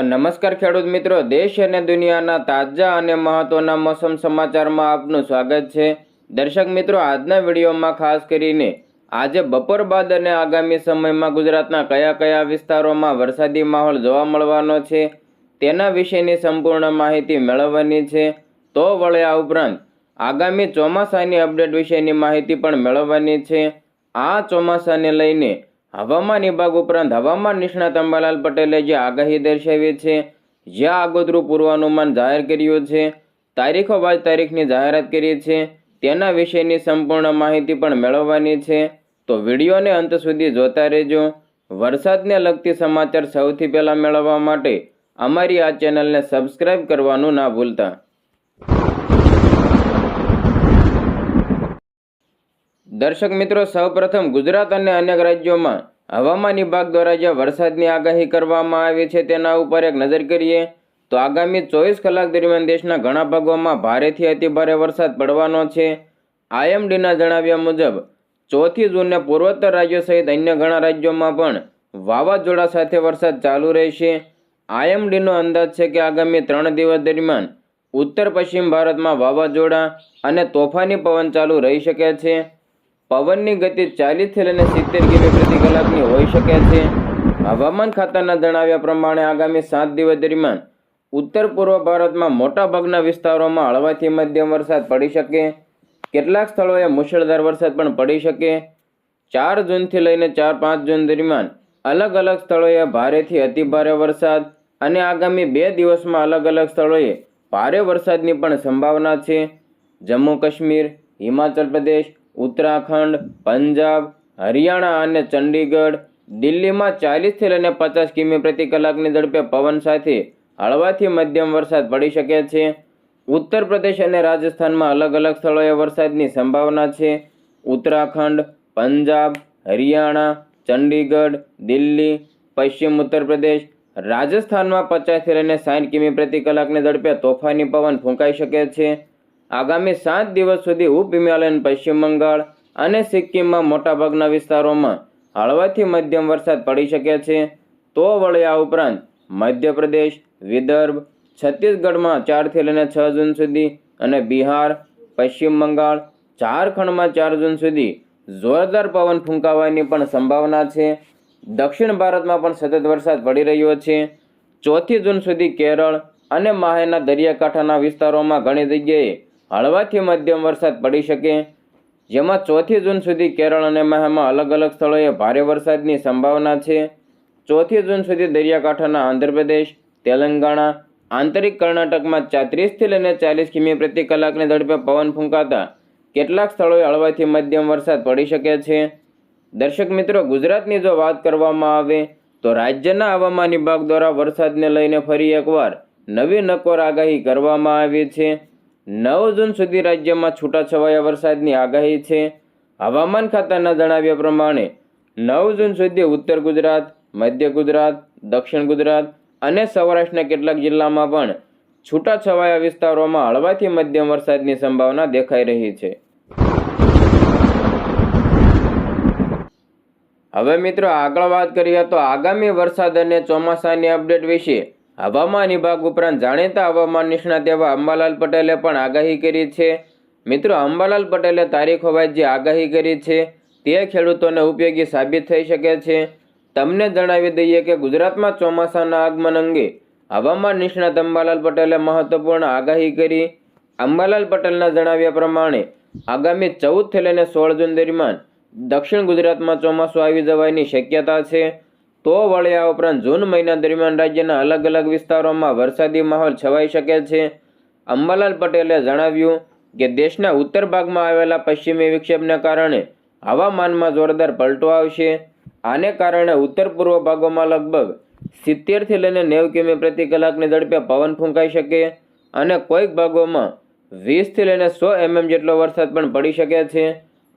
તો નમસ્કાર ખેડૂત મિત્રો, દેશ અને દુનિયાના તાજા અને મહત્વના મોસમ સમાચારમાં આપનું સ્વાગત છે. દર્શક મિત્રો, આજના વિડીયોમાં ખાસ કરીને આજે બપોર બાદ અને આગામી સમયમાં ગુજરાતના કયા કયા વિસ્તારોમાં વરસાદી માહોલ જોવા મળવાનો છે, તેના વિશેની સંપૂર્ણ માહિતી મેળવવાની છે. તો વળે આ ઉપરાંત આગામી ચોમાસાની અપડેટ વિશેની માહિતી પણ મેળવવાની છે. આ ચોમાસાને લઈને હવામાન વિભાગ ઉપરાંત હવામાન નિષ્ણાત અંબાલાલ પટેલે જે આગાહી દર્શાવી છે જ્યાં આગોતરું પૂર્વાનુમાન જાહેર કર્યું છે, તારીખો બાદ તારીખની જાહેરાત કરી છે, તેના વિશેની સંપૂર્ણ માહિતી પણ મેળવવાની છે. તો વિડીયોને અંત સુધી જોતા રહેજો. વરસાદને લગતી સમાચાર સૌથી પહેલાં મેળવવા માટે અમારી આ ચેનલને સબસ્ક્રાઇબ કરવાનું ના ભૂલતા. દર્શક મિત્રો, સૌપ્રથમ ગુજરાત અને અનેક રાજ્યોમાં હવામાન વિભાગ દ્વારા જે વરસાદની આગાહી કરવામાં આવી છે તેના ઉપર એક નજર કરીએ તો આગામી ચોવીસ કલાક દરમિયાન દેશના ઘણા ભાગોમાં ભારેથી અતિભારે વરસાદ પડવાનો છે. આઈએમડીના જણાવ્યા મુજબ, ચોથી જૂને પૂર્વોત્તર રાજ્યો સહિત અન્ય ઘણા રાજ્યોમાં પણ વાવાઝોડા સાથે વરસાદ ચાલુ રહેશે. આઈએમડીનો અંદાજ છે કે આગામી ત્રણ દિવસ દરમિયાન ઉત્તર પશ્ચિમ ભારતમાં વાવાઝોડા અને તોફાની પવન ચાલુ રહી શકે છે. પવનની ગતિ ચાલીસથી લઈને સિત્તેર કિમી પ્રતિ કલાકની હોઈ શકે છે. હવામાન ખાતાના જણાવ્યા પ્રમાણે આગામી સાત દિવસ દરમિયાન ઉત્તર પૂર્વ ભારતમાં મોટાભાગના વિસ્તારોમાં હળવાથી મધ્યમ વરસાદ પડી શકે. કેટલાક સ્થળોએ મુશળધાર વરસાદ પણ પડી શકે. ચાર જૂનથી લઈને ચાર પાંચ જૂન દરમિયાન અલગ અલગ સ્થળોએ ભારેથી અતિભારે વરસાદ અને આગામી બે દિવસમાં અલગ અલગ સ્થળોએ ભારે વરસાદની પણ સંભાવના છે. જમ્મુ કાશ્મીર, હિમાચલ પ્રદેશ ઉત્તરાખંડ, પંજાબ, હરિયાણા અને ચંડીગઢ દિલ્હીમાં ચાલીસથી લઈને પચાસ કિમી પ્રતિ કલાકની ઝડપે પવન સાથે હળવાથી મધ્યમ વરસાદ પડી શકે છે. ઉત્તર પ્રદેશ અને રાજસ્થાનમાં અલગ અલગ સ્થળોએ વરસાદની સંભાવના છે. ઉત્તરાખંડ, પંજાબ, હરિયાણા, ચંડીગઢ, દિલ્હી, પશ્ચિમ ઉત્તર પ્રદેશ રાજસ્થાનમાં પચાસથી લઈને સાઠ કિમી પ્રતિ કલાકની ઝડપે તોફાની પવન ફૂંકાઈ શકે છે. આગામી સાત દિવસ સુધી ઉપ હિમાલયન પશ્ચિમ બંગાળ અને સિક્કિમમાં મોટાભાગના વિસ્તારોમાં હળવાથી મધ્યમ વરસાદ પડી શકે છે. તો વળી આ ઉપરાંત મધ્યપ્રદેશ, વિદર્ભ, છત્તીસગઢમાં ચારથી લઈને છ જૂન સુધી અને બિહાર, પશ્ચિમ બંગાળ, ઝારખંડમાં ચાર જૂન સુધી જોરદાર પવન ફૂંકાવાની પણ સંભાવના છે. દક્ષિણ ભારતમાં પણ સતત વરસાદ પડી રહ્યો છે. ચોથી જૂન સુધી કેરળ અને માહેના દરિયાકાંઠાના વિસ્તારોમાં ઘણી જગ્યાએ હળવાથી મધ્યમ વરસાદ પડી શકે. જેમાં ચોથી જૂન સુધી કેરળ અને મહામાં અલગ અલગ સ્થળોએ ભારે વરસાદની સંભાવના છે. ચોથી જૂન સુધી દરિયાકાંઠાના આંધ્રપ્રદેશ, તેલંગાણા, આંતરિક કર્ણાટકમાં ચાત્રીસથી લઈને ચાલીસ કિમી પ્રતિ કલાકની ઝડપે પવન ફૂંકાતા કેટલાક સ્થળોએ હળવાથી મધ્યમ વરસાદ પડી શકે છે. દર્શક મિત્રો, ગુજરાતની જો વાત કરવામાં આવે, તો રાજ્યના હવામાન વિભાગ દ્વારા વરસાદને લઈને ફરી એકવાર નવી નકોર આગાહી કરવામાં આવી છે. નવ જૂન સુધી રાજ્યમાં છૂટાછવાયા વરસાદની આગાહી છે. હવામાન ખાતાના જણાવ્યા પ્રમાણે, નવ જૂન સુધી ઉત્તર ગુજરાત, મધ્ય ગુજરાત, દક્ષિણ ગુજરાત અને સૌરાષ્ટ્રના કેટલાક જિલ્લામાં પણ છૂટાછવાયા વિસ્તારોમાં હળવાથી મધ્યમ વરસાદની સંભાવના દેખાઈ રહી છે. હવે મિત્રો આગળ વાત કરીએ તો આગામી વરસાદ અને ચોમાસાની અપડેટ વિશે હવામાન વિભાગ ઉપરાંત જાણીતા હવામાન નિષ્ણાત એવા અંબાલાલ પટેલે પણ આગાહી કરી છે. મિત્રો, અંબાલાલ પટેલે તારીખો જે આગાહી કરી છે, તે ખેડૂતોને ઉપયોગી સાબિત થઈ શકે છે. તમને જણાવી દઈએ કે ગુજરાતમાં ચોમાસાના આગમન અંગે હવામાન નિષ્ણાત અંબાલાલ પટેલે મહત્વપૂર્ણ આગાહી કરી. અંબાલાલ પટેલના જણાવ્યા પ્રમાણે, આગામી ચૌદથી લઈને સોળ જૂન દરમિયાન દક્ષિણ ગુજરાતમાં ચોમાસું આવી જવાની શક્યતા છે. તો વળી આ ઉપરાંત જૂન મહિના દરમિયાન રાજ્યના અલગ અલગ વિસ્તારોમાં વરસાદી માહોલ છવાઈ શકે છે. અંબાલાલ પટેલે જણાવ્યું કે દેશના ઉત્તર ભાગમાં આવેલા પશ્ચિમી વિક્ષેપને કારણે હવામાનમાં જોરદાર પલટો આવશે. આને કારણે ઉત્તર પૂર્વ ભાગોમાં લગભગ સિત્તેરથી લઈને નેવ કિમી પ્રતિ કલાકની ઝડપે પવન ફૂંકાઈ શકે અને કોઈક ભાગોમાં વીસથી લઈને સો એમએમ જેટલો વરસાદ પણ પડી શકે છે.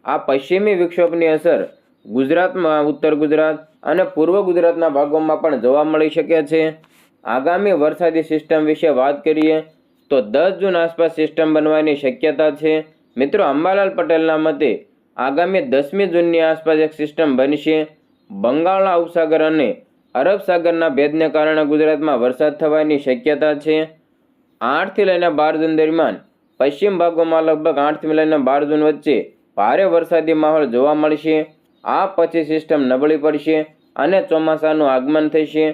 આ પશ્ચિમી વિક્ષોભની અસર ગુજરાતમાં, ઉત્તર ગુજરાત અને પૂર્વ ગુજરાતના ભાગોમાં પણ જોવા મળી શકે છે. આગામી વરસાદી સિસ્ટમ વિશે વાત કરીએ તો દસ જૂન આસપાસ સિસ્ટમ બનવાની શક્યતા છે. મિત્રો, અંબાલાલ પટેલના મતે આગામી દસમી જૂનની આસપાસ એક સિસ્ટમ બનશે. બંગાળના ઉપસાગર અને અરબ સાગરના ભેદને કારણે ગુજરાતમાં વરસાદ થવાની શક્યતા છે. આઠથી લઈને બાર જૂન દરમિયાન પશ્ચિમ ભાગોમાં લગભગ આઠથી લઈને બાર જૂન વચ્ચે ભારે વરસાદી માહોલ જોવા મળશે. આ પછી સિસ્ટમ નબળી પડશે અને ચોમાસાનું આગમન થશે.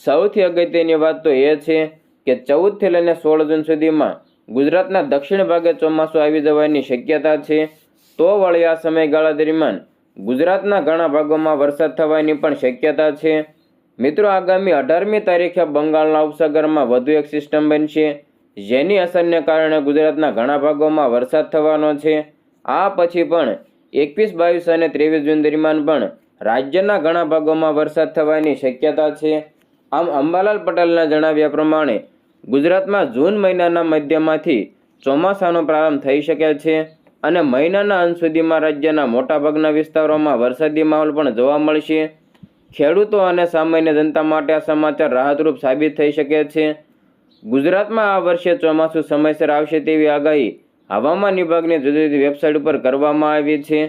સૌથી અગત્યની વાત તો એ છે કે ચૌદથી લઈને સોળ જૂન સુધીમાં ગુજરાતના દક્ષિણ ભાગે ચોમાસું આવી જવાની શક્યતા છે. તો વળી આ સમયગાળા દરમિયાન ગુજરાતના ઘણા ભાગોમાં વરસાદ થવાની પણ શક્યતા છે. મિત્રો, આગામી અઢારમી તારીખે બંગાળના ઉપસાગરમાં વધુ એક સિસ્ટમ બનશે, જેની અસરને કારણે ગુજરાતના ઘણા ભાગોમાં વરસાદ થવાનો છે. આ પછી પણ એકવીસ, બાવીસ અને ત્રેવીસ જૂન દરમિયાન પણ રાજ્યના ઘણા ભાગોમાં વરસાદ થવાની શક્યતા છે. આમ અંબાલાલ પટેલના જણાવ્યા પ્રમાણે ગુજરાતમાં જૂન મહિનાના મધ્યમાંથી ચોમાસાનો પ્રારંભ થઈ શકે છે અને મહિનાના અંત સુધીમાં રાજ્યના મોટાભાગના વિસ્તારોમાં વરસાદી માહોલ પણ જોવા મળશે. ખેડૂતો અને સામાન્ય જનતા માટે આ સમાચાર રાહતરૂપ સાબિત થઈ શકે છે. ગુજરાતમાં આ વર્ષે ચોમાસું સમયસર આવશે તેવી આગાહી હવામાન વિભાગની જુદી જુદી વેબસાઇટ ઉપર કરવામાં આવી છે.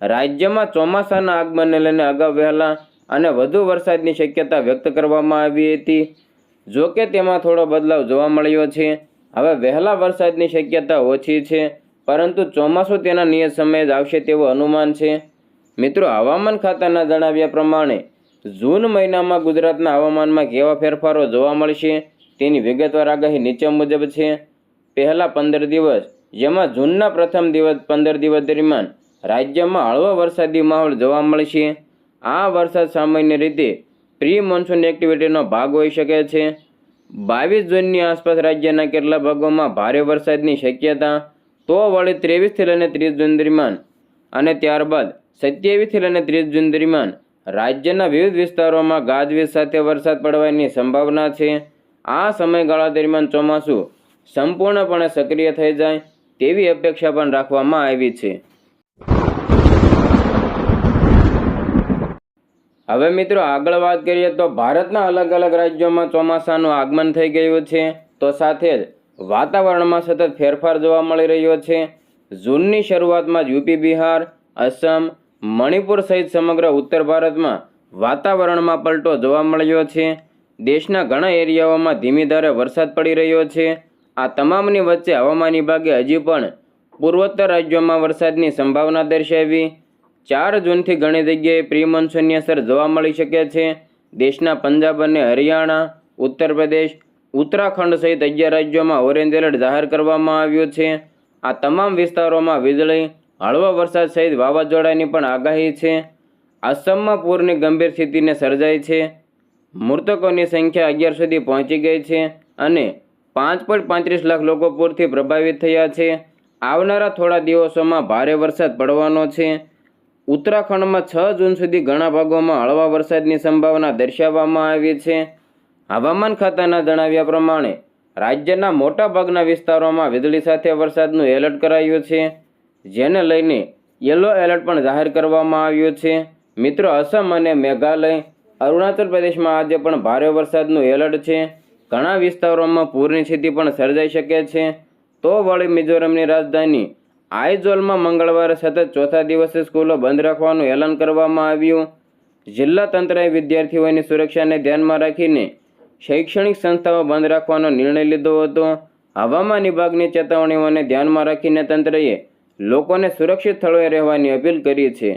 રાજ્યમાં ચોમાસાના આગમનને લઈને અગાઉ વહેલા અને વધુ વરસાદની શક્યતા વ્યક્ત કરવામાં આવી હતી. જો કે તેમાં થોડો બદલાવ જોવા મળ્યો છે. હવે વહેલા વરસાદની શક્યતા ઓછી છે, પરંતુ ચોમાસું તેના નિયત સમયે જ આવશે તેવું અનુમાન છે. મિત્રો, હવામાન ખાતાના જણાવ્યા પ્રમાણે, જૂન મહિનામાં ગુજરાતના હવામાનમાં કેવા ફેરફારો જોવા મળશે તેની વિગતવાર આગાહી નીચે મુજબ છે. પહેલાં પંદર દિવસ જેમાં જૂનના પ્રથમ દિવસ પંદર દિવસ દરમિયાન રાજ્યમાં હળવો વરસાદી માહોલ જોવા મળશે આ વરસાદ સામાન્ય રીતે પ્રી મોન્સૂન એક્ટિવિટીનો ભાગ હોઈ શકે છે. બાવીસ જૂનની આસપાસ રાજ્યના કેટલા ભાગોમાં ભારે વરસાદની શક્યતા, તો વળી ત્રેવીસથી લઈને ત્રીસ જૂન દરમિયાન અને ત્યારબાદ સત્યાવીસથી લઈને ત્રીસ જૂન દરમિયાન રાજ્યના વિવિધ વિસ્તારોમાં ગાજવીજ સાથે વરસાદ પડવાની સંભાવના છે. આ સમયગાળા દરમિયાન ચોમાસું સંપૂર્ણપણે સક્રિય થઈ જાય તેવી અપેક્ષા પણ રાખવામાં આવી છે. હવે મિત્રો આગળ વાત કરીએ તો ભારતના અલગ અલગ રાજ્યોમાં ચોમાસાનું આગમન થઈ ગયું છે. તો સાથે જ વાતાવરણમાં સતત ફેરફાર જોવા મળી રહ્યો છે. જૂનની શરૂઆતમાં યુપી, બિહાર અસમ મણિપુર સહિત સમગ્ર ઉત્તર ભારતમાં વાતાવરણમાં પલટો જોવા મળ્યો છે. દેશના ઘણા એરિયાઓમાં ધીમી ધારે વરસાદ પડી રહ્યો છે. આ તમામની વચ્ચે હવામાન વિભાગે હજી પણ પૂર્વોત્તર રાજ્યોમાં વરસાદની સંભાવના દર્શાવી. ચાર જૂનથી ઘણી જગ્યાએ પ્રી મોન્સૂનની અસર જોવા મળી શકે છે. દેશના પંજાબ અને હરિયાણા, ઉત્તર પ્રદેશ, ઉત્તરાખંડ સહિત અગિયાર રાજ્યોમાં ઓરેન્જ એલર્ટ જાહેર કરવામાં આવ્યું છે. આ તમામ વિસ્તારોમાં વીજળી, હળવો વરસાદ સહિત વાવાઝોડાની પણ આગાહી છે. આસામમાં પૂરની ગંભીર સ્થિતિને સર્જાઈ છે. મૃતકોની સંખ્યા અગિયાર સુધી પહોંચી ગઈ છે અને પાંચ પોઈન્ટ પાંત્રીસ લાખ લોકો પૂરથી પ્રભાવિત થયા છે. આવનારા થોડા દિવસોમાં ભારે વરસાદ પડવાનો છે. ઉત્તરાખંડમાં છ જૂન સુધી ઘણા ભાગોમાં હળવા વરસાદની સંભાવના દર્શાવવામાં આવી છે. હવામાન ખાતાના જણાવ્યા પ્રમાણે, રાજ્યના મોટાભાગના વિસ્તારોમાં વીજળી સાથે વરસાદનું એલર્ટ કરાયું છે, જેને લઈને યલો એલર્ટ પણ જાહેર કરવામાં આવ્યું છે. મિત્રો, અસમ અને મેઘાલય, અરુણાચલ પ્રદેશમાં આજે પણ ભારે વરસાદનું એલર્ટ છે. ઘણા વિસ્તારોમાં પૂરની સ્થિતિ પણ સર્જાઈ શકે છે. તો વળી મિઝોરમની રાજધાની આઇઝોલમાં મંગળવારે સતત ચોથા દિવસે સ્કૂલો બંધ રાખવાનું એલાન કરવામાં આવ્યું. જિલ્લા તંત્રએ વિદ્યાર્થીઓની સુરક્ષાને ધ્યાનમાં રાખીને શૈક્ષણિક સંસ્થાઓ બંધ રાખવાનો નિર્ણય લીધો હતો. હવામાન વિભાગની ચેતવણીઓને ધ્યાનમાં રાખીને તંત્રએ લોકોને સુરક્ષિત સ્થળોએ રહેવાની અપીલ કરી છે.